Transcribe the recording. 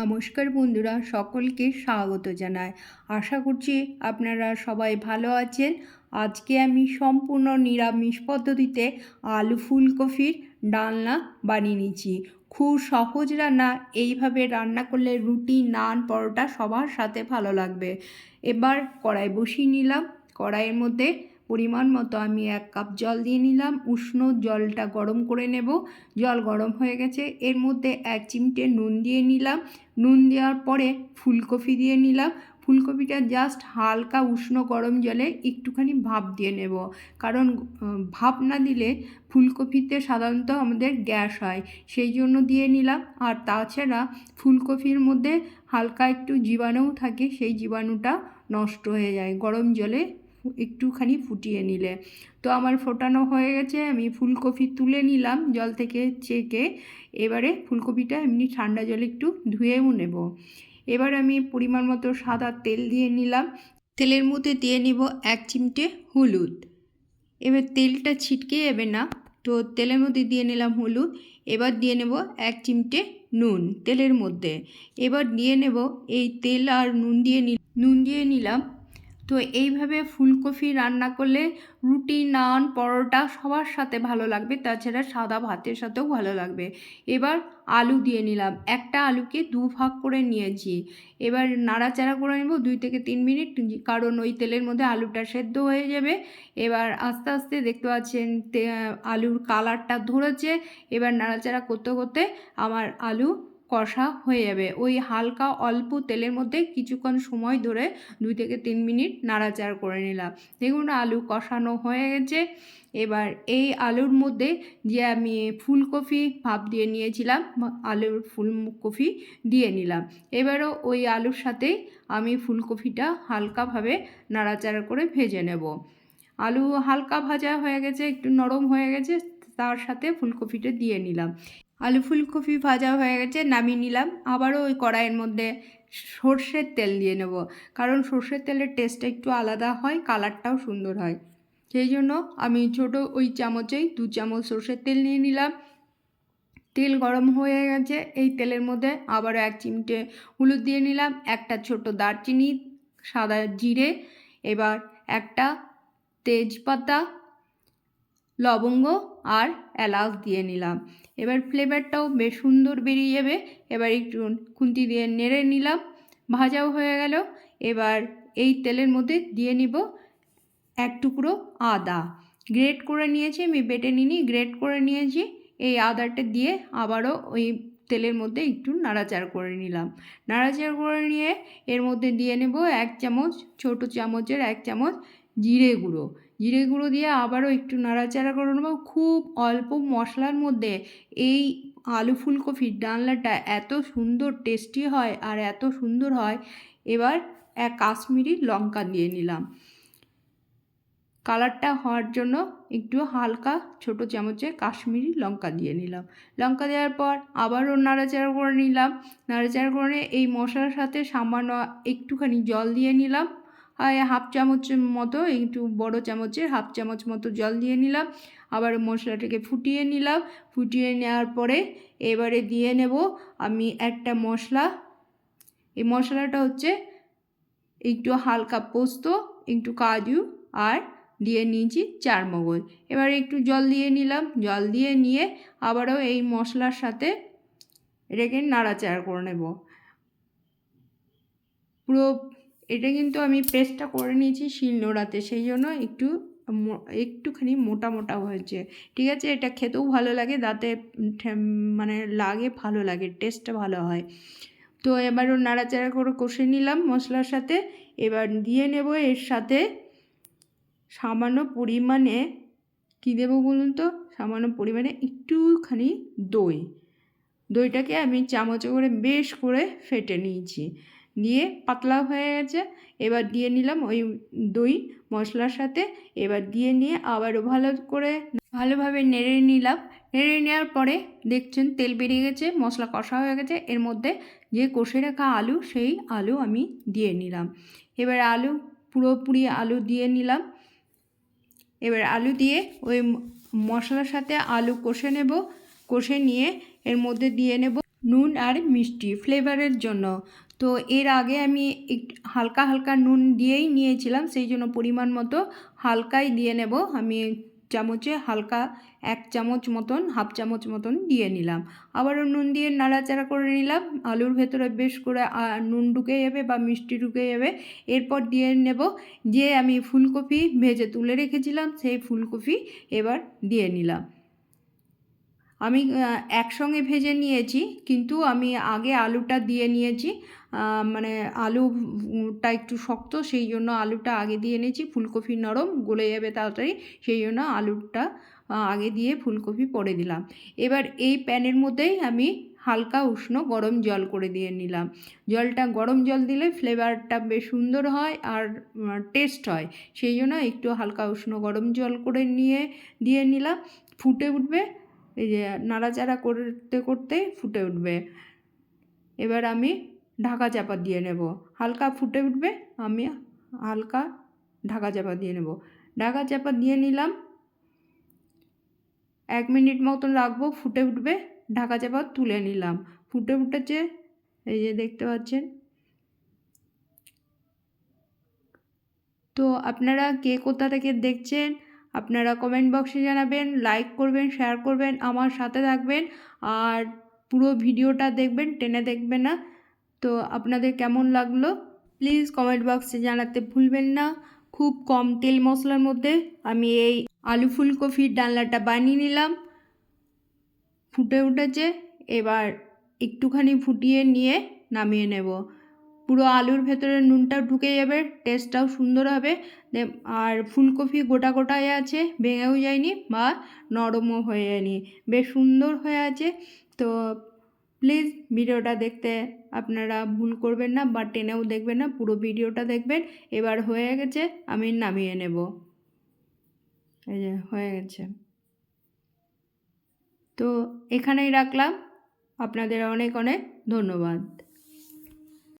নমস্কার বন্ধুরা, সকলকে স্বাগত জানাই। আশা করছি আপনারা সবাই ভালো আছেন। আজকে আমি সম্পূর্ণ নিরামিষ পদ্ধতিতে আলু ফুলকপির ডালনা বানিয়ে নিচ্ছি খুব সহজ রান্না, এইভাবে রান্না করলে রুটি, নান, পরোটা সবার সাথে ভালো লাগবে। এবার কড়াই বসিয়ে নিলাম। কড়াইয়ের মধ্যে পরিমাণ মতো আমি এক কাপ জল দিয়ে নিলাম। উষ্ণ জলটা গরম করে নেব। জল গরম হয়ে গেছে। এর মধ্যে এক চিমটে নুন দিয়ে নিলাম। নুন দেওয়ার পরে ফুলকপি দিয়ে নিলাম। ফুলকপিটা জাস্ট হালকা উষ্ণ গরম জলে একটুখানি ভাপ দিয়ে নেব। কারণ ভাপ না দিলে ফুলকপিতে সাধারণত আমাদের গ্যাস হয়। সেই জন্য দিয়ে নিলাম। আর তাছাড়া ফুলকপির মধ্যে হালকা একটু জীবাণুও থাকে। সেই জীবাণুটা নষ্ট হয়ে যায় গরম জলে। একটুখানি ফুটিয়ে নিলে। তো আমার ফোটানো হয়ে গেছে, আমি ফুলকপি তুলে নিলাম জল থেকে চেকে। এবারে ফুলকপিটা এমনি ঠান্ডা জলে একটু ধুয়েও নেব। এবার আমি পরিমাণ মতো সাদা তেল দিয়ে নিলাম। তেলের মধ্যে দিয়ে নিব এক চিমটে হলুদ। এবার তেলটা ছিটকে যাবে না, তো তেলের মধ্যে দিয়ে নিলাম হলুদ। এবার দিয়ে নেব এক চিমটে নুন তেলের মধ্যে। এবার দিয়ে নেব এই তেল আর নুন দিয়ে নি নুন দিয়ে নিলাম তো এইভাবে ফুলকপি রান্না করলে রুটি, নান, পরোটা সবার সাথে ভালো লাগবে। তাছাড়া সাদা ভাতের সাথেও ভালো লাগবে। এবার আলু দিয়ে নিলাম। একটা আলুকে দু ভাগ করে নিয়েছি। এবার নাড়াচাড়া করে নেব দুই থেকে তিন মিনিট, কারণ ওই তেলের মধ্যে আলুটা সেদ্ধ হয়ে যাবে। এবার আস্তে আস্তে দেখতে পাচ্ছেন আলুর কালারটা ধরেছে। এবার নাড়াচাড়া করতে করতে আমার আলু কষা হয়ে যাবে। ওই হালকা অল্প তেলের মধ্যে কিছুক্ষণ সময় ধরে দুই থেকে তিন মিনিট নাড়াচাড়া করে নিলাম। দেখুন আলু কষানো হয়ে গেছে। এবার এই আলুর মধ্যে যে আমি ফুলকপি ভাপ দিয়ে নিয়েছিলাম, আলুর ফুলকপি দিয়ে নিলাম। এবারও ওই আলুর সাথেই আমি ফুলকপিটা হালকাভাবে নাড়াচাড়া করে ভেজে নেব। আলু হালকা ভাজা হয়ে গেছে, একটু নরম হয়ে গেছে, তার সাথে ফুলকপিটা দিয়ে নিলাম। আলু ফুলকপি ভাজা হয়ে গেছে, নামিয়ে নিলাম। আবারও ওই কড়াইয়ের মধ্যে সর্ষের তেল দিয়ে নেব। কারণ সর্ষের তেলের টেস্টটা একটু আলাদা হয়, কালারটাও সুন্দর হয়। সেই জন্য আমি ছোট ওই চামচেই দু চামচ সর্ষের তেল নিয়ে নিলাম। তেল গরম হয়ে গেছে, এই তেলের মধ্যে আবারও এক চিমটে হলুদ দিয়ে নিলাম, একটা ছোট দারচিনি, সাদা জিরে, এবার একটা তেজপাতা লবঙ্গ আর এলাচ দিয়ে নিলাম। এবার ফ্লেভারটাও বেশ সুন্দর বেরিয়ে যাবে। এবার একটু খুন্তি দিয়ে নেড়ে নিলাম। ভাজাও হয়ে গেল। এবার এই তেলের মধ্যে দিয়ে নিব এক টুকরো আদা। গ্রেট করে নিয়েছি, আমি বেটে নিনি গ্রেট করে নিয়েছি। এই আদাটা দিয়ে আবারও ওই তেলের মধ্যে একটু নাড়াচাড়া করে নিলাম। নাড়াচাড়া করে নিয়ে এর মধ্যে দিয়ে নেব এক চামচ, ছোট চামচের এক চামচ জিরে গুঁড়ো। জিরে গুঁড়ো দিয়ে আবারও একটু নাড়াচাড়া করে নেব। খুব অল্প মশলার মধ্যে এই আলু ফুলকপির ডালনাটা এত সুন্দর টেস্টি হয় আর এত সুন্দর হয়, এবার এক কাশ্মীরি লঙ্কা দিয়ে নিলাম। কালারটা হওয়ার জন্য একটু হালকা ছোট চামচে কাশ্মীরি লঙ্কা দিয়ে নিলাম। লঙ্কা দেওয়ার পর আবারও নাড়াচাড়া করে নিলাম। নাড়াচাড়া করে এই মশলার সাথে সামান্য একটুখানি জল দিয়ে নিলাম। হাফ চামচের মতো, একটু বড় চামচের হাফ চামচ মতো জল দিয়ে নিলাম। আবার মশলাটাকে ফুটিয়ে নিলাম। ফুটিয়ে নেওয়ার পরে এবারে দিয়ে নেব আমি একটা মশলা। এই মশলাটা হচ্ছে একটু হালকা পোস্ত, একটু কাজু আর দিয়ে নিয়েছি চার মগজ এবার একটু জল দিয়ে নিলাম। জল দিয়ে নিয়ে আবারও এই মশলার সাথে রেখে নাড়াচাড়া করে নেব। পুরো এটা কিন্তু আমি পেস্টটা করে নিয়েছি শিলনোড়াতে সেই জন্য একটু একটুখানি মোটা মোটা হয়েছে। ঠিক আছে? এটা খেতেও ভালো লাগে, দাঁতে মানে লাগে, ভালো লাগে টেস্টটা ভালো হয়। তো এবারও নাড়াচাড়া করে কষে নিলাম মশলার সাথে। এবার দিয়ে নেব এর সাথে সামান্য পরিমাণে, কী দেবো বলুন তো? সামান্য পরিমাণে একটুখানি দই। দইটাকে আমি চামচে করে বেশ করে ফেটে নিয়েছি। দিয়ে পাতলা হয়ে গেছে। এবার দিয়ে নিলাম ওই দই মশলার সাথে। এবার দিয়ে নিয়ে আবারও ভালো করে ভালোভাবে নেড়ে নিলাম। নেড়ে নেওয়ার পরে দেখছেন তেল বেরিয়ে গেছে, মশলা কষা হয়ে গেছে। এর মধ্যে যে কষে রাখা আলু, সেই আলু আমি দিয়ে নিলাম। এবার আলু, পুরোপুরি আলু দিয়ে নিলাম। এবার আলু দিয়ে ওই মশলার সাথে আলু কষে নেব। কষে নিয়ে এর মধ্যে দিয়ে নেব নুন আর মিষ্টি ফ্লেভারের জন্য। তো এর আগে আমি হালকা হালকা নুন দিয়েই নিয়েছিলাম, সেই জন্য পরিমাণ মতো হালকাই দিয়ে নেব। আমি চামচে হালকা এক চামচ মতন, হাফ চামচ মতন দিয়ে নিলাম। আবারও নুন দিয়ে নাড়াচাড়া করে নিলাম। আলুর ভেতরে বেশ করে নুন ঢুকে যাবে বা মিষ্টি ঢুকে যাবে। এরপর দিয়ে নেব যে আমি ফুলকপি ভেজে তুলে রেখেছিলাম, সেই ফুলকপি এবার দিয়ে নিলাম। আমি একসঙ্গে ভেজে নিয়েছি, কিন্তু আমি আগে আলুটা দিয়ে নিয়েছি। মানে আলুটা একটু শক্ত, সেই জন্য আলুটা আগে দিয়ে নিয়েছি ফুলকপি নরম, গলে যাবে তাড়াতাড়ি, সেই জন্য আলুটা আগে দিয়ে ফুলকপি পরে দিলাম। এবার এই প্যানের মধ্যেই আমি হালকা উষ্ণ গরম জল করে দিয়ে নিলাম। জলটা গরম জল দিলে ফ্লেভারটা বেশ সুন্দর হয় আর টেস্ট হয়। সেই জন্য একটু হালকা উষ্ণ গরম জল করে নিয়ে, দিয়ে নিলাম। ফুটে উঠবে এই যে নাড়াচাড়া করতে করতে ফুটে উঠবে। এবার আমি ঢাকা চাপা দিয়ে নেব। হালকা ফুটে উঠবে, আমি হালকা ঢাকা চাপা দিয়ে নেব। ঢাকা চাপা দিয়ে নিলাম। এক মিনিট মতন রাখব, ফুটে উঠবে। ঢাকা চাপা তুলে নিলাম। ফুটে উঠেছে, এই যে দেখতে পাচ্ছেন। তো আপনারা কে কোথা থেকে দেখছেন? আপনারা কমেন্ট বক্সে জানাবেন লাইক করবেন শেয়ার করবেন, আমার সাথে থাকবেন। আর পুরো ভিডিওটা দেখবেন, টেনে দেখবেন না। তো আপনাদের কেমন লাগল? প্লিজ কমেন্ট বক্সে জানাতে ভুলবেন না। খুব কম তেল মশলার মধ্যে আমি এই আলু ফুলকপির ডালনাটা বানিয়ে নিলাম। ফুটে উঠেছে। এবার একটুখানি ফুটিয়ে নিয়ে নামিয়ে নেব। পুরো আলুর ভেতরে নুনটাও ঢুকে যাবে টেস্টটাও সুন্দর হবে। আর ফুলকপি গোটা গোটায় আছে, ভেঙেও যায়নি বা নরমও হয়ে যায়নি। বেশ সুন্দর হয়ে আছে। তো প্লিজ ভিডিওটা দেখতে আপনারা ভুল করবেন না বা টেনেও দেখবেন না, পুরো ভিডিওটা দেখবেন। এবার হয়ে গেছে, আমি নামিয়ে নেব। এই যে, হয়ে গেছে। তো এখানেই রাখলাম। আপনাদের অনেক অনেক ধন্যবাদ।